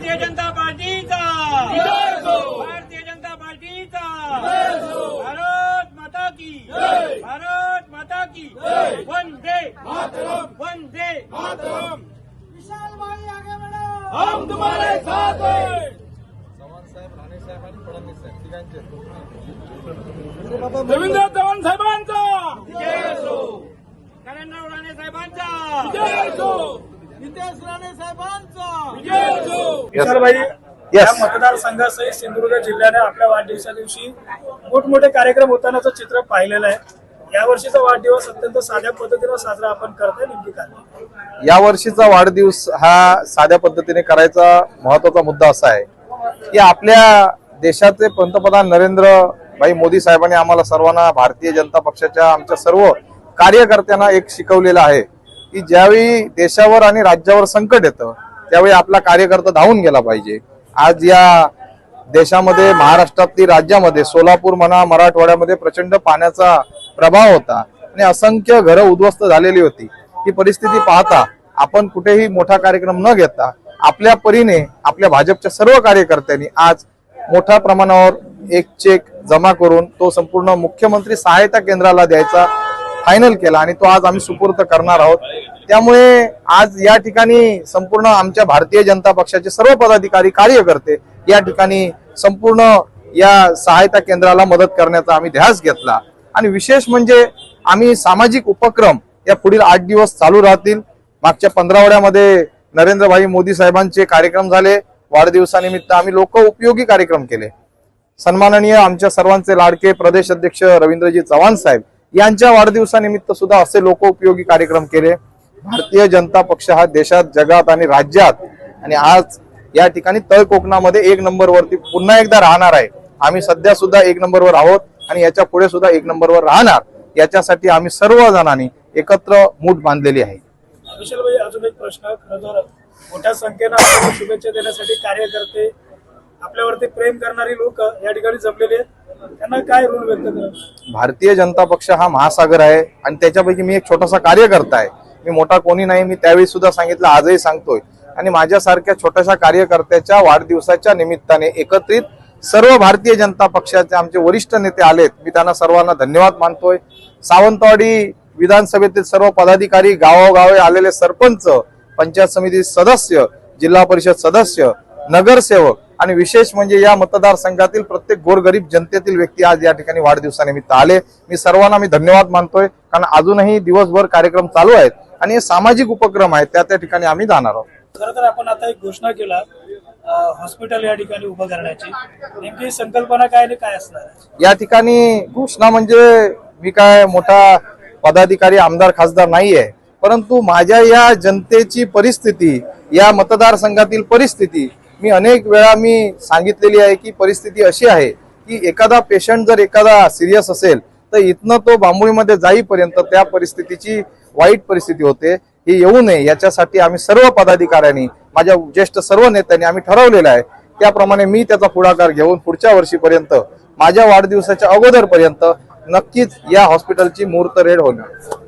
भारतीय जनता पार्टीचा. भारतीय जनता पार्टीचा. भारत माता की. भारत माता की. वंदे वंदे विशाल भाई आगे बढ़ो. हम तुम्हारे साथ हैं. देवेंद्र चव्हाण साहेबांचा. नरेंद्र राणे साहेबांचा. जय असो नितेश राणे साहेबांचा. जय असो विशालभाई या. मतदारसंघासहित सिंधुदुर्ग जिल्ह्याने आपल्या वाढदिवसा दिवशी मोठमोठे कार्यक्रम होतानाचं चित्र पाहिलेलं आहे. यावर्षीचा वाढदिवस अत्यंत साध्या पद्धतीनं साजरा आपण करतोय नेमकी काय? या वर्षीचा वाढदिवस हा साध्या पद्धतीने करायचा महत्त्वाचा मुद्दा असा आहे की आपल्या देशाचे पंतप्रधान नरेंद्र भाई मोदी साहेबांनी आम्हाला सर्वांना भारतीय जनता पक्षाच्या आमच्या सर्व कार्यकर्त्यांना एक शिकवलेलं आहे की ज्यावेळी देशावर आणि राज्यावर संकट येतं त्यावेळी आपला कार्यकर्ता धावून गेला पाहिजे. आज या देशामध्ये महाराष्ट्रातील राज्यामध्ये सोलापूर म्हणा मराठवाड्यामध्ये प्रचंड पाण्याचा प्रभाव होता. आणि असंख्य घरं उद्ध्वस्त झालेली होती. ही परिस्थिती पाहता आपण कुठेही मोठा कार्यक्रम न घेता आपल्या परीने आपल्या भाजपच्या सर्व कार्यकर्त्यांनी आज मोठ्या प्रमाणावर एक चेक जमा करून तो संपूर्ण मुख्यमंत्री सहायता केंद्राला द्यायचा फायनल केला आणि तो आज आम्ही सुपूर्द करणार आहोत. त्यामुळे आज या ठिकाणी संपूर्ण आमच्या भारतीय जनता पक्षाचे सर्व पदाधिकारी कार्यकर्ते या ठिकाणी संपूर्ण या सहायता केंद्राला मदत करण्याचा आम्ही ध्यास घेतला. आणि विशेष म्हणजे आम्ही सामाजिक उपक्रम या पुढील आठ दिवस चालू राहतील. मागच्या पंधरावड्यामध्ये नरेंद्रभाई मोदी साहेबांचे कार्यक्रम झाले. वाढदिवसानिमित्त आम्ही लोक उपयोगी कार्यक्रम केले. सन्माननीय आमच्या सर्वांचे लाडके प्रदेश अध्यक्ष रवींद्रजी चव्हाण साहेब यांच्या वाढदिवसानिमित्त सुद्धा असे लोक उपयोगी कार्यक्रम केले. भारतीय जनता पक्ष हा देशात जगात आणि राज्यात आणि आज या ठिकाणी तळ कोकणामध्ये एक नंबरवरती पुन्हा एकदा राहणार आहे. आम्ही सध्या सुद्धा एक नंबरवर आहोत आणि याच्यापुढे सुद्धा एक नंबरवर राहणार. याच्यासाठी आम्ही सर्व जणांनी एकत्र मूठ बांधलेली आहे. अजून एक प्रश्न. खरं मोठ्या संख्येनं शुभेच्छा देण्यासाठी कार्यकर्ते आपल्यावरती प्रेम करणारी लोक या ठिकाणी जमलेले आहेत. त्यांना काय ऋण व्यक्त करा? भारतीय जनता पक्ष हा महासागर आहे आणि त्याच्यापैकी मी एक छोटासा कार्यकर्ता आहे. मी मोठा कोणी नाही मी त्यावेळी सुद्धा सांगितलं आजही सांगतोय. आणि माझ्यासारख्या छोट्याशा कार्यकर्त्याच्या वाढदिवसाच्या निमित्ताने एकत्रित सर्व भारतीय जनता पक्षाचे आमचे वरिष्ठ नेते आलेत. मी त्यांना सर्वांना धन्यवाद मानतोय. सावंतवाडी विधानसभेतील सर्व पदाधिकारी गावोगावे आलेले सरपंच पंचायत समिती सदस्य जिल्हा परिषद सदस्य नगरसेवक आणि विशेष म्हणजे या मतदारसंघातील प्रत्येक गोरगरीब जनतेतील व्यक्ती आज या ठिकाणी वाढदिवसानिमित्त आले. मी सर्वांना मी धन्यवाद मानतोय कारण अजूनही दिवसभर कार्यक्रम चालू आहेत आणि हे सामाजिक उपक्रम आहेत त्या त्या ठिकाणी आम्ही जाणार आहोत. खरं तर आपण आता एक घोषणा केला हॉस्पिटल या ठिकाणी उभं करण्याची. नेमकी संकल्पना काय आणि काय असणार या ठिकाणी घोषणा म्हणजे मी काय मोठा पदाधिकारी आमदार खासदार नाहीये. परंतु माझ्या या जनतेची परिस्थिती या मतदारसंघातील परिस्थिती मी अनेक वेळा मी सांगितलेली आहे की परिस्थिती अशी आहे की एखादा पेशंट जर एखादा सिरियस असेल तर इथनं तो बांबुळीमध्ये जाईपर्यंत त्या परिस्थितीची वाईट परिस्थिती होते. ही येऊ नये याच्यासाठी आम्ही सर्व पदाधिकाऱ्यांनी माझ्या ज्येष्ठ सर्व नेत्यांनी आम्ही ठरवलेलं आहे. त्याप्रमाणे मी त्याचा पुढाकार घेऊन पुढच्या वर्षीपर्यंत माझ्या वाढदिवसाच्या अगोदरपर्यंत नक्कीच या हॉस्पिटलची मूर्त रेड होणार